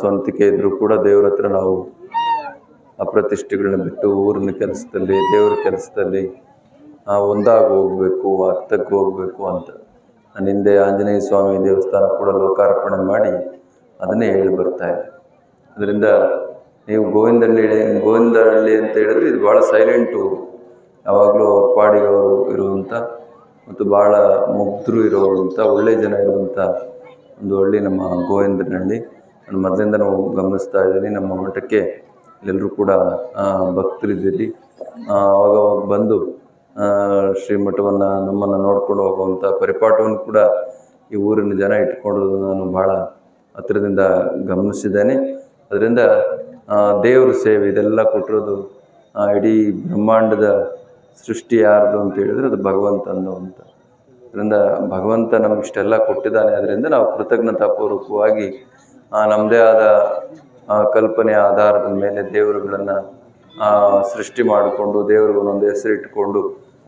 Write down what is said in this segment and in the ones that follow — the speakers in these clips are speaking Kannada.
ಸ್ವಂತಿಕೆ ಇದ್ದರೂ ಕೂಡ ದೇವ್ರ ಹತ್ರ ನಾವು ಅಪ್ರತಿಷ್ಠೆಗಳನ್ನ ಬಿಟ್ಟು ಊರಿನ ಕೆಲಸದಲ್ಲಿ, ದೇವ್ರ ಕೆಲಸದಲ್ಲಿ ಒಂದಾಗಿ ಹೋಗಬೇಕು ಅರ್ಥಕ್ಕೆ ಹೋಗಬೇಕು ಅಂತ. ನಾನು ಹಿಂದೆ ಆಂಜನೇಯ ಸ್ವಾಮಿ ದೇವಸ್ಥಾನ ಕೂಡ ಲೋಕಾರ್ಪಣೆ ಮಾಡಿ ಅದನ್ನೇ ಹೇಳಿ ಬರ್ತಾ ಇದೆ. ಅದರಿಂದ ನೀವು ಗೋವಿಂದಹಳ್ಳಿ ಗೋವಿಂದಹಳ್ಳಿ ಅಂತ ಹೇಳಿದ್ರೆ ಇದು ಭಾಳ ಸೈಲೆಂಟು. ಯಾವಾಗಲೂ ಅವ್ರ ಪಾಡಿಗೆ ಅವರು ಇರುವಂಥ ಮತ್ತು ಭಾಳ ಮುಗ್ಧರು ಇರುವಂಥ, ಒಳ್ಳೆ ಜನ ಇರುವಂಥ ಒಂದು ಹಳ್ಳಿ ನಮ್ಮ ಗೋವಿಂದನಹಳ್ಳಿ ನಾನು ನಾವು ಗಮನಿಸ್ತಾ ಇದ್ದೀನಿ, ನಮ್ಮ ಮಠಕ್ಕೆ ಎಲ್ಲರೂ ಕೂಡ ಭಕ್ತರಿದ್ದೀರಿ. ಆವಾಗ ಅವಾಗ ಅವಾಗ ಬಂದು ಶ್ರೀಮಠವನ್ನು ನಮ್ಮನ್ನು ನೋಡ್ಕೊಂಡು ಹೋಗುವಂಥ ಪರಿಪಾಠವನ್ನು ಕೂಡ ಈ ಊರಿನ ಜನ ಇಟ್ಕೊಂಡಿರೋದು ನಾನು ಭಾಳ ಹತ್ತಿರದಿಂದ ಗಮನಿಸಿದ್ದೇನೆ. ಅದರಿಂದ ದೇವರ ಸೇವೆ ಇದೆಲ್ಲ ಕೊಟ್ಟಿರೋದು ಇಡೀ ಬ್ರಹ್ಮಾಂಡದ ಸೃಷ್ಟಿ ಯಾರ್ದು ಅಂತ ಹೇಳಿದ್ರೆ ಅದು ಭಗವಂತಂದು ಅಂತ. ಅದರಿಂದ ಭಗವಂತ ನಮ್ಗೆ ಇಷ್ಟೆಲ್ಲ ಕೊಟ್ಟಿದ್ದಾನೆ. ಅದರಿಂದ ನಾವು ಕೃತಜ್ಞತಾಪೂರ್ವಕವಾಗಿ ನಮ್ಮದೇ ಆದ ಕಲ್ಪನೆಯ ಆಧಾರದ ಮೇಲೆ ದೇವರುಗಳನ್ನು ಸೃಷ್ಟಿ ಮಾಡಿಕೊಂಡು ಒಂದು ಹೆಸರು ಹೆಸರಿಟ್ಕೊಂಡು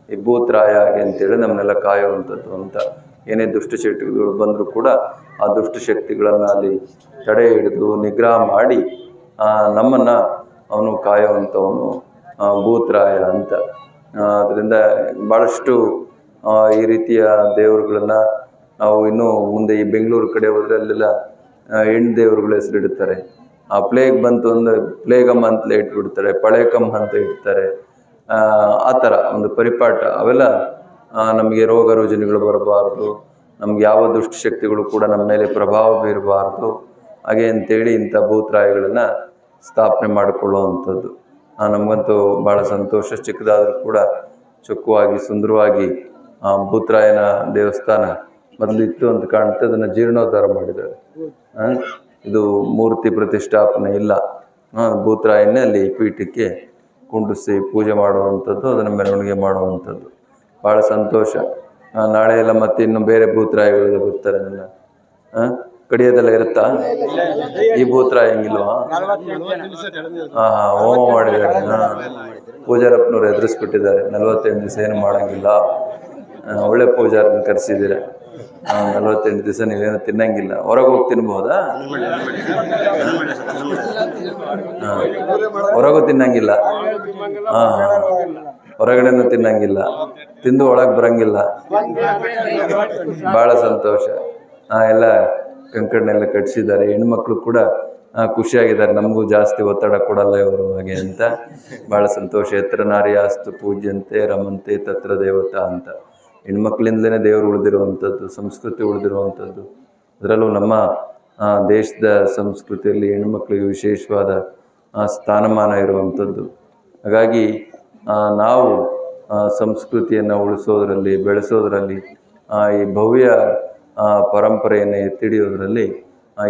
ಈ ಭೂತ್ರಾಯ ಆಗಿ ಅಂತೇಳಿ ನಮ್ಮನ್ನೆಲ್ಲ ಕಾಯುವಂಥದ್ದು ಅಂತ. ಏನೇ ದುಷ್ಟಶಕ್ತಿಗಳು ಬಂದರೂ ಕೂಡ ಆ ದುಷ್ಟಶಕ್ತಿಗಳನ್ನು ಅಲ್ಲಿ ತಡೆ ಹಿಡಿದು ನಿಗ್ರಹ ಮಾಡಿ ನಮ್ಮನ್ನು ಅವನು ಕಾಯುವಂಥವನು ಭೂತ್ರಾಯ ಅಂತ. ಅದರಿಂದ ಭಾಳಷ್ಟು ಈ ರೀತಿಯ ದೇವರುಗಳನ್ನು ನಾವು ಇನ್ನೂ ಮುಂದೆ ಈ ಬೆಂಗಳೂರು ಕಡೆ ಹೋದರೆ ಅಲ್ಲೆಲ್ಲ ಹೆಣ್ಣು ದೇವರುಗಳ ಹೆಸರಿಡುತ್ತಾರೆ ಆ ಪ್ಲೇಗ್ ಬಂತು ಅಂದರೆ ಪ್ಲೇಗಮ್ಮ ಅಂತಲೇ ಇಟ್ಬಿಡ್ತಾರೆ ಪಳೆಕಮ್ಮ ಅಂತ ಇಡ್ತಾರೆ. ಆ, ಥರ ಒಂದು ಪರಿಪಾಠ. ಅವೆಲ್ಲ ನಮಗೆ ರೋಗ ರುಜಿನಗಳು ಬರಬಾರ್ದು ನಮ್ಗೆ ಯಾವ ದುಷ್ಟಶಕ್ತಿಗಳು ಕೂಡ ನಮ್ಮ ಮೇಲೆ ಪ್ರಭಾವ ಬೀರಬಾರ್ದು. ಹಾಗೆ ಅಂತೇಳಿ ಇಂಥ ಭೂತ್ರಾಯಗಳನ್ನು ಸ್ಥಾಪನೆ ಮಾಡಿಕೊಳ್ಳುವಂಥದ್ದು. ನಮಗಂತೂ ಭಾಳ ಸಂತೋಷ ಚಿಕ್ಕದಾದರೂ ಕೂಡ ಚೊಕ್ಕವಾಗಿ ಸುಂದರವಾಗಿ ಭೂತ್ರಾಯನ ದೇವಸ್ಥಾನ ಮೊದಲಿತ್ತು ಅಂತ ಕಾಣುತ್ತೆ. ಅದನ್ನು ಜೀರ್ಣೋದ್ಧಾರ ಮಾಡಿದ್ದಾರೆ. ಇದು ಮೂರ್ತಿ ಪ್ರತಿಷ್ಠಾಪನೆ ಇಲ್ಲ. ಭೂತರಾಯನ್ನೇ ಅಲ್ಲಿ ಪೀಠಕ್ಕೆ ಕುಂಡಿಸಿ ಪೂಜೆ ಮಾಡುವಂಥದ್ದು, ಅದನ್ನು ಮೆರವಣಿಗೆ ಮಾಡುವಂಥದ್ದು. ಭಾಳ ಸಂತೋಷ. ನಾಳೆ ಎಲ್ಲ ಮತ್ತೆ ಇನ್ನು ಬೇರೆ ಭೂತ್ರಾಯಗಳೆಲ್ಲ ಬರ್ತಾರೆ ನನ್ನ. ಕಡಿಯೋದೆಲ್ಲ ಇರುತ್ತಾ? ಈ ಭೂತ್ರಾಯ ಹೆಂಗಿಲ್ವಾ? ಹಾ ಹಾ, ಹೋಮ ಮಾಡಿದ್ದಾರೆ. ಪೂಜಾರಪ್ಪನವ್ರು ಎದುರಿಸ್ಬಿಟ್ಟಿದ್ದಾರೆ. ನಲ್ವತ್ತೈದು ದಿವಸ ಏನು ಮಾಡೋಂಗಿಲ್ಲ. ಒಳ್ಳೆ ಪೂಜಾರನ್ನ ಕರೆಸಿದ್ದೀರ. ನಲವತ್ತೆಂಟು ದಿವಸ ನೀವೇನು ತಿನ್ನಂಗಿಲ್ಲ. ಹೊರಗೆ ಹೋಗಿ ತಿನ್ಬಹುದಾ? ಹಾಂ. ಹೊರಗೂ ತಿನ್ನಂಗಿಲ್ಲ. ಹಾ ಹಾ. ಹೊರಗಡೆನೂ ತಿನ್ನಂಗಿಲ್ಲ. ತಿಂದು ಒಳಗೆ ಬರಂಗಿಲ್ಲ. ಭಾಳ ಸಂತೋಷ. ಆ, ಎಲ್ಲ ಕಂಕಣ್ಣೆಲ್ಲ ಕಟ್ಸಿದ್ದಾರೆ. ಹೆಣ್ಮಕ್ಳು ಕೂಡ ಖುಷಿಯಾಗಿದ್ದಾರೆ. ನಮಗೂ ಜಾಸ್ತಿ ಒತ್ತಡ ಕೊಡಲ್ಲ ಇವರು ಹಾಗೆ ಅಂತ. ಭಾಳ ಸಂತೋಷ. ಎತ್ತರ ನಾರಿಯಾಸ್ತು ಪೂಜ್ಯಂತೆ, ರಮಂತೆ ತತ್ರ ದೇವತಾ ಅಂತ. ಹೆಣ್ಮಕ್ಳಿಂದಲೇ ದೇವರು ಉಳಿದಿರುವಂಥದ್ದು, ಸಂಸ್ಕೃತಿ ಉಳಿದಿರುವಂಥದ್ದು. ಅದರಲ್ಲೂ ನಮ್ಮ ದೇಶದ ಸಂಸ್ಕೃತಿಯಲ್ಲಿ ಹೆಣ್ಮಕ್ಳಿಗೆ ವಿಶೇಷವಾದ ಸ್ಥಾನಮಾನ ಇರುವಂಥದ್ದು. ಹಾಗಾಗಿ ನಾವು ಸಂಸ್ಕೃತಿಯನ್ನು ಉಳಿಸೋದರಲ್ಲಿ, ಬೆಳೆಸೋದರಲ್ಲಿ ಈ ಭವ್ಯ ಪರಂಪರೆಯನ್ನು ಎತ್ತಿಡಿಯೋದ್ರಲ್ಲಿ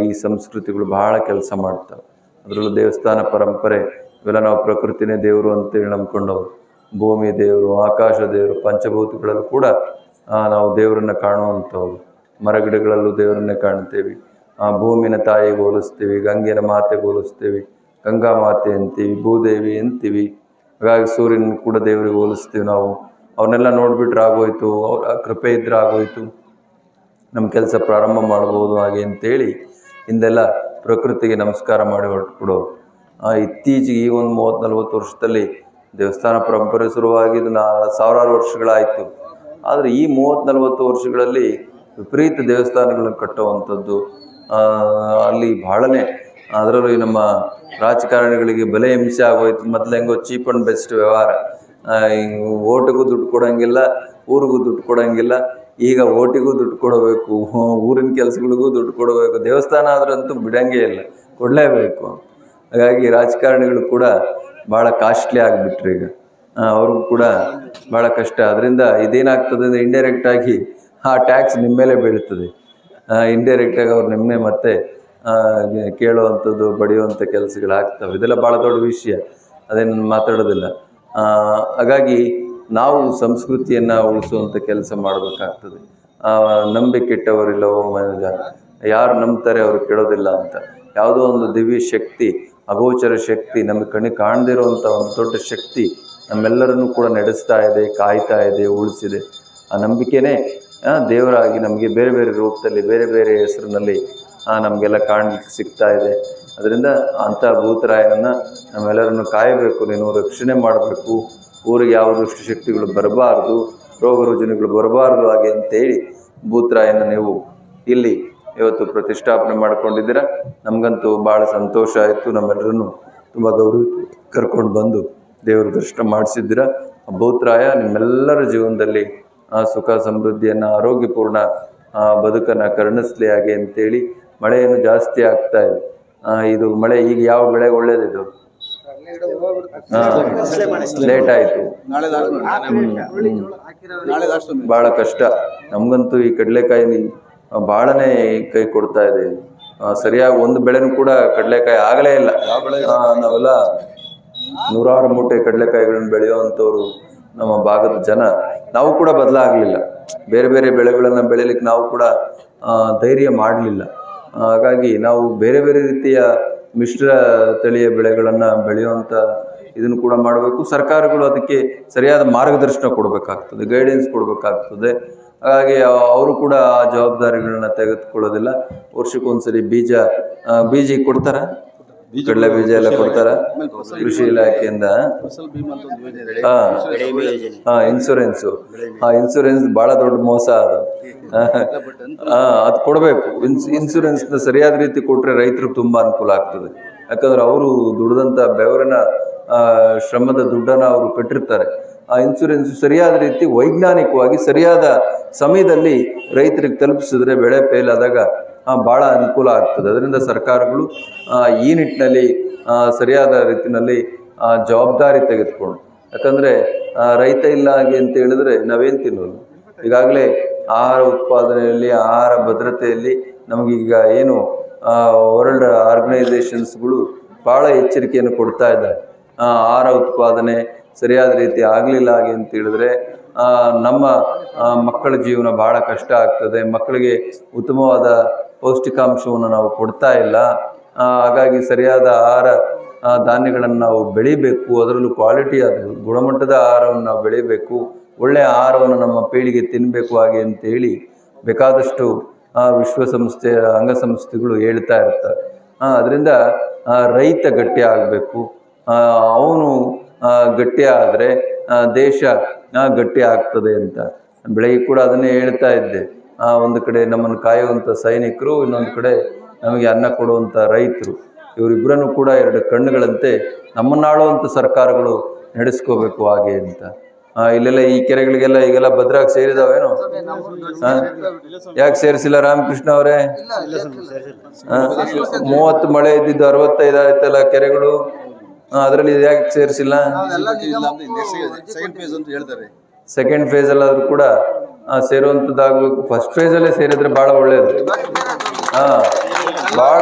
ಈ ಸಂಸ್ಕೃತಿಗಳು ಬಹಳ ಕೆಲಸ ಮಾಡ್ತವೆ. ಅದರಲ್ಲೂ ದೇವಸ್ಥಾನ ಪರಂಪರೆ, ಇವೆಲ್ಲ ನಾವು ಪ್ರಕೃತಿನೇ ದೇವರು ಅಂತೇಳಿ ನಂಬ್ಕೊಂಡವ್ರು. ಭೂಮಿ ದೇವರು, ಆಕಾಶ ದೇವರು, ಪಂಚಭೂತಗಳಲ್ಲೂ ಕೂಡ ನಾವು ದೇವರನ್ನು ಕಾಣುವಂಥವ್ರು ಮರಗಿಡಗಳಲ್ಲೂ ದೇವರನ್ನೇ ಕಾಣ್ತೇವೆ ಆ, ಭೂಮಿನ ತಾಯಿಗೆ ಹೋಲಿಸ್ತೀವಿ ಗಂಗೆನ ಮಾತೆಗೆ ಹೋಲಿಸ್ತೀವಿ ಗಂಗಾ ಮಾತೆ ಅಂತೀವಿ, ಭೂದೇವಿ ಅಂತೀವಿ. ಹಾಗಾಗಿ ಸೂರ್ಯನ ಕೂಡ ದೇವರಿಗೆ ಹೋಲಿಸ್ತೀವಿ ನಾವು. ಅವನ್ನೆಲ್ಲ ನೋಡಿಬಿಟ್ರೆ ಆಗೋಯ್ತು, ಅವರ ಕೃಪೆ ಇದ್ರೆ ಆಗೋಯ್ತು. ನಮ್ಮ ಕೆಲಸ ಪ್ರಾರಂಭ ಮಾಡ್ಬೋದು ಹಾಗೆ ಅಂತೇಳಿ ಹಿಂದೆಲ್ಲ ಪ್ರಕೃತಿಗೆ ನಮಸ್ಕಾರ ಮಾಡಿ ಕೊಡೋರು ಇತ್ತೀಚೆಗೆ ಈ ಒಂದು ಮೂವತ್ತು ನಲ್ವತ್ತು ವರ್ಷದಲ್ಲಿ ದೇವಸ್ಥಾನ ಪರಂಪರೆ ಶುರುವಾಗಿದ್ದು ನಾ ಸಾವಿರಾರು ವರ್ಷಗಳಾಯಿತು. ಆದರೆ ಈ ಮೂವತ್ತು ನಲ್ವತ್ತು ವರ್ಷಗಳಲ್ಲಿ ವಿಪರೀತ ದೇವಸ್ಥಾನಗಳನ್ನು ಕಟ್ಟುವಂಥದ್ದು ಅಲ್ಲಿ ಬಹಳನೇ. ಅದರಲ್ಲೂ ನಮ್ಮ ರಾಜಕಾರಣಿಗಳಿಗೆ ಬೆಲೆ ಹಿಂಸೆ ಆಗೋಯ್ತು. ಮೊದಲು ಹೆಂಗೋ ಚೀಪ್ ಆ್ಯಂಡ್ ಬೆಸ್ಟ್ ವ್ಯವಹಾರ. ಓಟಿಗೂ ದುಡ್ಡು ಕೊಡೋಂಗಿಲ್ಲ, ಊರಿಗೂ ದುಡ್ಡು ಕೊಡೋಂಗಿಲ್ಲ. ಈಗ ಓಟಿಗೂ ದುಡ್ಡು ಕೊಡಬೇಕು, ಊರಿನ ಕೆಲಸಗಳಿಗೂ ದುಡ್ಡು ಕೊಡಬೇಕು. ದೇವಸ್ಥಾನ ಆದ್ರಂತೂ ಬಿಡಂಗೇ ಇಲ್ಲ, ಕೊಡಲೇಬೇಕು. ಹಾಗಾಗಿ ರಾಜಕಾರಣಿಗಳು ಕೂಡ ಭಾಳ ಕಾಸ್ಟ್ಲಿ ಆಗಿಬಿಟ್ರಿ ಈಗ. ಅವ್ರಿಗೂ ಕೂಡ ಭಾಳ ಕಷ್ಟ. ಅದರಿಂದ ಇದೇನಾಗ್ತದೆ ಅಂದರೆ ಇಂಡೈರೆಕ್ಟಾಗಿ ಆ ಟ್ಯಾಕ್ಸ್ ನಿಮ್ಮ ಮೇಲೆ ಬೀಳ್ತದೆ. ಇಂಡೈರೆಕ್ಟಾಗಿ ಅವ್ರು ನಿಮ್ಮನ್ನೇ ಮತ್ತೆ ಕೇಳುವಂಥದ್ದು ಬಡಿಯುವಂಥ ಕೆಲಸಗಳಾಗ್ತವೆ ಇದೆಲ್ಲ ಭಾಳ ದೊಡ್ಡ ವಿಷಯ. ಅದೇನು ಮಾತಾಡೋದಿಲ್ಲ. ಹಾಗಾಗಿ ನಾವು ಸಂಸ್ಕೃತಿಯನ್ನು ಉಳಿಸುವಂಥ ಕೆಲಸ ಮಾಡಬೇಕಾಗ್ತದೆ. ನಂಬಿಕೆಟ್ಟವರಿಲ್ಲವೋ ಮನುಜ ಯಾರು ನಂಬ್ತಾರೆ ಅವರು ಕೇಳೋದಿಲ್ಲ ಅಂತ. ಯಾವುದೋ ಒಂದು ದಿವ್ಯ ಶಕ್ತಿ ಅಗೋಚರ ಶಕ್ತಿ ನಮಗೆ ಕಣ್ಣಿಗೆ ಕಾಣದಿರುವಂಥ ಒಂದು ದೊಡ್ಡ ಶಕ್ತಿ ನಮ್ಮೆಲ್ಲರನ್ನೂ ಕೂಡ ನಡೆಸ್ತಾ ಇದೆ, ಕಾಯ್ತಾ ಇದೆ, ಉಳಿಸಿದೆ. ಆ ನಂಬಿಕೆನೇ ದೇವರಾಗಿ ನಮಗೆ ಬೇರೆ ಬೇರೆ ರೂಪದಲ್ಲಿ, ಬೇರೆ ಬೇರೆ ಹೆಸರಿನಲ್ಲಿ ನಮಗೆಲ್ಲ ಕಾಣಲಿಕ್ಕೆ ಸಿಗ್ತಾ ಇದೆ. ಅದರಿಂದ ಅಂಥ ಭೂತರಾಯನನ್ನು ನಮ್ಮೆಲ್ಲರನ್ನು ಕಾಯಬೇಕು, ನೀನು ರಕ್ಷಣೆ ಮಾಡಬೇಕು. ಊರಿಗೆ ಯಾವ ದುಷ್ಟಶಕ್ತಿಗಳು ಬರಬಾರ್ದು, ರೋಗ ರುಜಿನಗಳು ಬರಬಾರ್ದು ಹಾಗೆ ಅಂತೇಳಿ ಭೂತರಾಯನ ನೀವು ಇಲ್ಲಿ ಇವತ್ತು ಪ್ರತಿಷ್ಠಾಪನೆ ಮಾಡ್ಕೊಂಡಿದ್ದೀರಾ? ನಮಗಂತೂ ಭಾಳ ಸಂತೋಷ ಆಯಿತು. ನಮ್ಮೆಲ್ಲರನ್ನು ತುಂಬ ಗೌರವ ಕರ್ಕೊಂಡು ಬಂದು ದೇವರ ದರ್ಶನ ಮಾಡಿಸಿದ್ದೀರಾ? ಭೂತರಾಯ ನಿಮ್ಮೆಲ್ಲರ ಜೀವನದಲ್ಲಿ ಆ, ಸುಖ ಸಮೃದ್ಧಿಯನ್ನು ಆರೋಗ್ಯಪೂರ್ಣ ಆ, ಬದುಕನ್ನು ಕರುಣಿಸ್ಲಿ ಹಾಗೆ ಅಂತೇಳಿ ಮಳೆಯನ್ನು ಜಾಸ್ತಿ ಆಗ್ತಾ ಇದೆ. ಇದು ಮಳೆ ಈಗ ಯಾವ ಬೆಳೆ ಒಳ್ಳೇದಿದು? ಲೇಟ್ ಆಯ್ತು. ಭಾಳ ಕಷ್ಟ. ನಮಗಂತೂ ಈ ಕಡಲೆಕಾಯಿ ಭಾಳನೇ ಕೈ ಕೊಡ್ತಾ ಇದೆ. ಸರಿಯಾಗಿ ಒಂದು ಬೆಳೆನೂ ಕೂಡ ಕಡಲೆಕಾಯಿ ಆಗಲೇ ಇಲ್ಲ. ನಾವೆಲ್ಲ ನೂರಾರು ಮೂಟೆ ಕಡಲೆಕಾಯಿಗಳನ್ನು ಬೆಳೆಯುವಂಥವ್ರು ನಮ್ಮ ಭಾಗದ ಜನ. ನಾವು ಕೂಡ ಬದಲಾಗಲಿಲ್ಲ. ಬೇರೆ ಬೇರೆ ಬೆಳೆಗಳನ್ನು ಬೆಳೀಲಿಕ್ಕೆ ನಾವು ಕೂಡ ಧೈರ್ಯ ಮಾಡಲಿಲ್ಲ. ಹಾಗಾಗಿ ನಾವು ಬೇರೆ ಬೇರೆ ರೀತಿಯ ಮಿಶ್ರ ತಳಿಯ ಬೆಳೆಗಳನ್ನು ಬೆಳೆಯುವಂಥ ಇದನ್ನು ಕೂಡ ಮಾಡಬೇಕು. ಸರ್ಕಾರಗಳು ಅದಕ್ಕೆ ಸರಿಯಾದ ಮಾರ್ಗದರ್ಶನ ಕೊಡಬೇಕಾಗ್ತದೆ ಗೈಡೆನ್ಸ್ ಕೊಡಬೇಕಾಗ್ತದೆ. ಹಾಗಾಗಿ ಅವರು ಕೂಡ ಆ ಜವಾಬ್ದಾರಿಗಳನ್ನ ತೆಗೆದುಕೊಳ್ಳೋದಿಲ್ಲ. ವರ್ಷಕ್ಕೊಂದ್ಸರಿ ಬೀಜ ಬೀಜ ಕೊಡ್ತಾರ? ಕಡಲೆ ಬೀಜ ಎಲ್ಲ ಕೊಡ್ತಾರ? ಕೃಷಿ ಇಲಾಖೆಯಿಂದ? ಹಾ. ಆ ಇನ್ಸೂರೆನ್ಸ್ ಬಹಳ ದೊಡ್ಡ ಮೋಸ ಅದು. ಕೊಡಬೇಕು. ಇನ್ಸ್ ಇನ್ಸೂರೆನ್ಸ್ನ ಸರಿಯಾದ ರೀತಿ ಕೊಟ್ರೆ ರೈತರಿಗೆ ತುಂಬಾ ಅನುಕೂಲ ಆಗ್ತದೆ. ಯಾಕಂದ್ರೆ ಅವರು ದುಡ್ದಂಥ ಬೆವರಿನ ಶ್ರಮದ ದುಡ್ಡನ್ನ ಅವರು ಕಟ್ಟಿರ್ತಾರೆ ಆ ಇನ್ಶೂರೆನ್ಸ್ ಸರಿಯಾದ ರೀತಿ ವೈಜ್ಞಾನಿಕವಾಗಿ ಸರಿಯಾದ ಸಮಯದಲ್ಲಿ ರೈತರಿಗೆ ತಲುಪಿಸಿದ್ರೆ ಬೆಳೆ ಫೇಲ್ ಆದಾಗ ಆ, ಭಾಳ ಅನುಕೂಲ ಆಗ್ತದೆ. ಅದರಿಂದ ಸರ್ಕಾರಗಳು ಈ ನಿಟ್ಟಿನಲ್ಲಿ ಸರಿಯಾದ ರೀತಿಯಲ್ಲಿ ಜವಾಬ್ದಾರಿ ತೆಗೆದುಕೊಂಡು ಯಾಕಂದರೆ ರೈತ ಇಲ್ಲ ಹಾಗೆ ಅಂತ ಹೇಳಿದ್ರೆ ನಾವೇನು ತಿನ್ನೋದು? ಈಗಾಗಲೇ ಆಹಾರ ಉತ್ಪಾದನೆಯಲ್ಲಿ ಆಹಾರ ಭದ್ರತೆಯಲ್ಲಿ ನಮಗೀಗ ಏನು ವರ್ಲ್ಡ್ ಆರ್ಗನೈಸೇಷನ್ಸ್ಗಳು ಭಾಳ ಎಚ್ಚರಿಕೆಯನ್ನು ಕೊಡ್ತಾ ಇದ್ದಾರೆ. ಆಹಾರ ಉತ್ಪಾದನೆ ಸರಿಯಾದ ರೀತಿ ಆಗಲಿಲ್ಲ ಹಾಗೆ ಅಂತ ಹೇಳಿದ್ರೆ ನಮ್ಮ ಮಕ್ಕಳ ಜೀವನ ಭಾಳ ಕಷ್ಟ ಆಗ್ತದೆ. ಮಕ್ಕಳಿಗೆ ಉತ್ತಮವಾದ ಪೌಷ್ಟಿಕಾಂಶವನ್ನು ನಾವು ಕೊಡ್ತಾ ಇಲ್ಲ. ಹಾಗಾಗಿ ಸರಿಯಾದ ಆಹಾರ ಧಾನ್ಯಗಳನ್ನು ನಾವು ಬೆಳಿಬೇಕು. ಅದರಲ್ಲೂ ಕ್ವಾಲಿಟಿ ಅದು ಗುಣಮಟ್ಟದ ಆಹಾರವನ್ನು ನಾವು ಬೆಳಿಬೇಕು. ಒಳ್ಳೆಯ ಆಹಾರವನ್ನು ನಮ್ಮ ಪೀಳಿಗೆ ತಿನ್ನಬೇಕು ಹಾಗೆ ಅಂತೇಳಿ ಬೇಕಾದಷ್ಟು ವಿಶ್ವಸಂಸ್ಥೆಯ ಅಂಗಸಂಸ್ಥೆಗಳು ಹೇಳ್ತಾ ಇರ್ತಾರೆ. ಅದರಿಂದ ರೈತ ಗಟ್ಟಿ ಆಗಬೇಕು. ಅವನು ಗಟ್ಟಿ ಆದರೆ ದೇಶ ಗಟ್ಟಿ ಆಗ್ತದೆ ಅಂತ ಬೆಳಗ್ಗೆ ಕೂಡ ಅದನ್ನೇ ಹೇಳ್ತಾ ಇದ್ದೆ ಒಂದು ಕಡೆ ನಮ್ಮನ್ನು ಕಾಯುವಂಥ ಸೈನಿಕರು ಇನ್ನೊಂದು ಕಡೆ ನಮಗೆ ಅನ್ನ ಕೊಡುವಂಥ ರೈತರು ಇವರಿಬ್ಬರನ್ನು ಕೂಡ ಎರಡು ಕಣ್ಣುಗಳಂತೆ ನಮ್ಮನ್ನಾಳುವಂಥ ಸರ್ಕಾರಗಳು ನಡೆಸ್ಕೋಬೇಕು ಹಾಗೆ ಅಂತ ಇಲ್ಲೆಲ್ಲ ಈ ಕೆರೆಗಳಿಗೆಲ್ಲ ಈಗೆಲ್ಲ ಭದ್ರಾಗಿ ಸೇರಿದಾವೇನು ಯಾಕೆ ಸೇರಿಸಿಲ್ಲ ರಾಮಕೃಷ್ಣ ಅವರೇ ಮೂವತ್ತು ಮಳೆ ಇದ್ದಿದ್ದು ಅರವತ್ತೈದು ಆಯ್ತಲ್ಲ ಕೆರೆಗಳು ಅದರಲ್ಲಿ ಯಾಕೆ ಸೇರಿಸಿಲ್ಲ? ಸೆಕೆಂಡ್ ಫೇಸ್ ಅಂತ ಹೇಳ್ತಾರೆ. ಸೆಕೆಂಡ್ ಫೇಸ್ ಅಲ್ಲಾದ್ರೂ ಕೂಡ ಸೇರುವಂತದ್ದಾಗಬೇಕು ಫಸ್ಟ್ ಫಸ್ಟ್ ಅಲ್ಲೇ ಸೇರಿದ್ರೆ ಬಹಳ ಒಳ್ಳೇದು. ಹಾ ಬಹಳ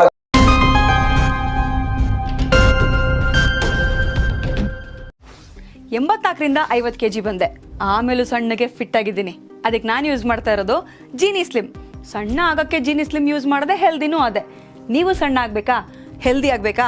ಎಂಬತ್ನಾಲ್ಕರಿಂದ ಐವತ್ತು ಕೆ ಜಿ ಬಂದೆ. ಆಮೇಲೂ ಸಣ್ಣಗೆ ಫಿಟ್ ಆಗಿದ್ದೀನಿ. ಅದಕ್ಕೆ ನಾನು ಯೂಸ್ ಮಾಡ್ತಾ ಇರೋದು ಜೀನಿ ಸ್ಲಿಮ್ ಸಣ್ಣ ಆಗೋಕ್ಕೆ ಜೀನಿ ಸ್ಲಿಮ್ ಯೂಸ್ ಮಾಡಿದೆ ಹೆಲ್ದಿನೂ ಅದೇ. ನೀವು ಸಣ್ಣ ಆಗಬೇಕಾ? ಹೆಲ್ದಿ ಆಗಬೇಕಾ?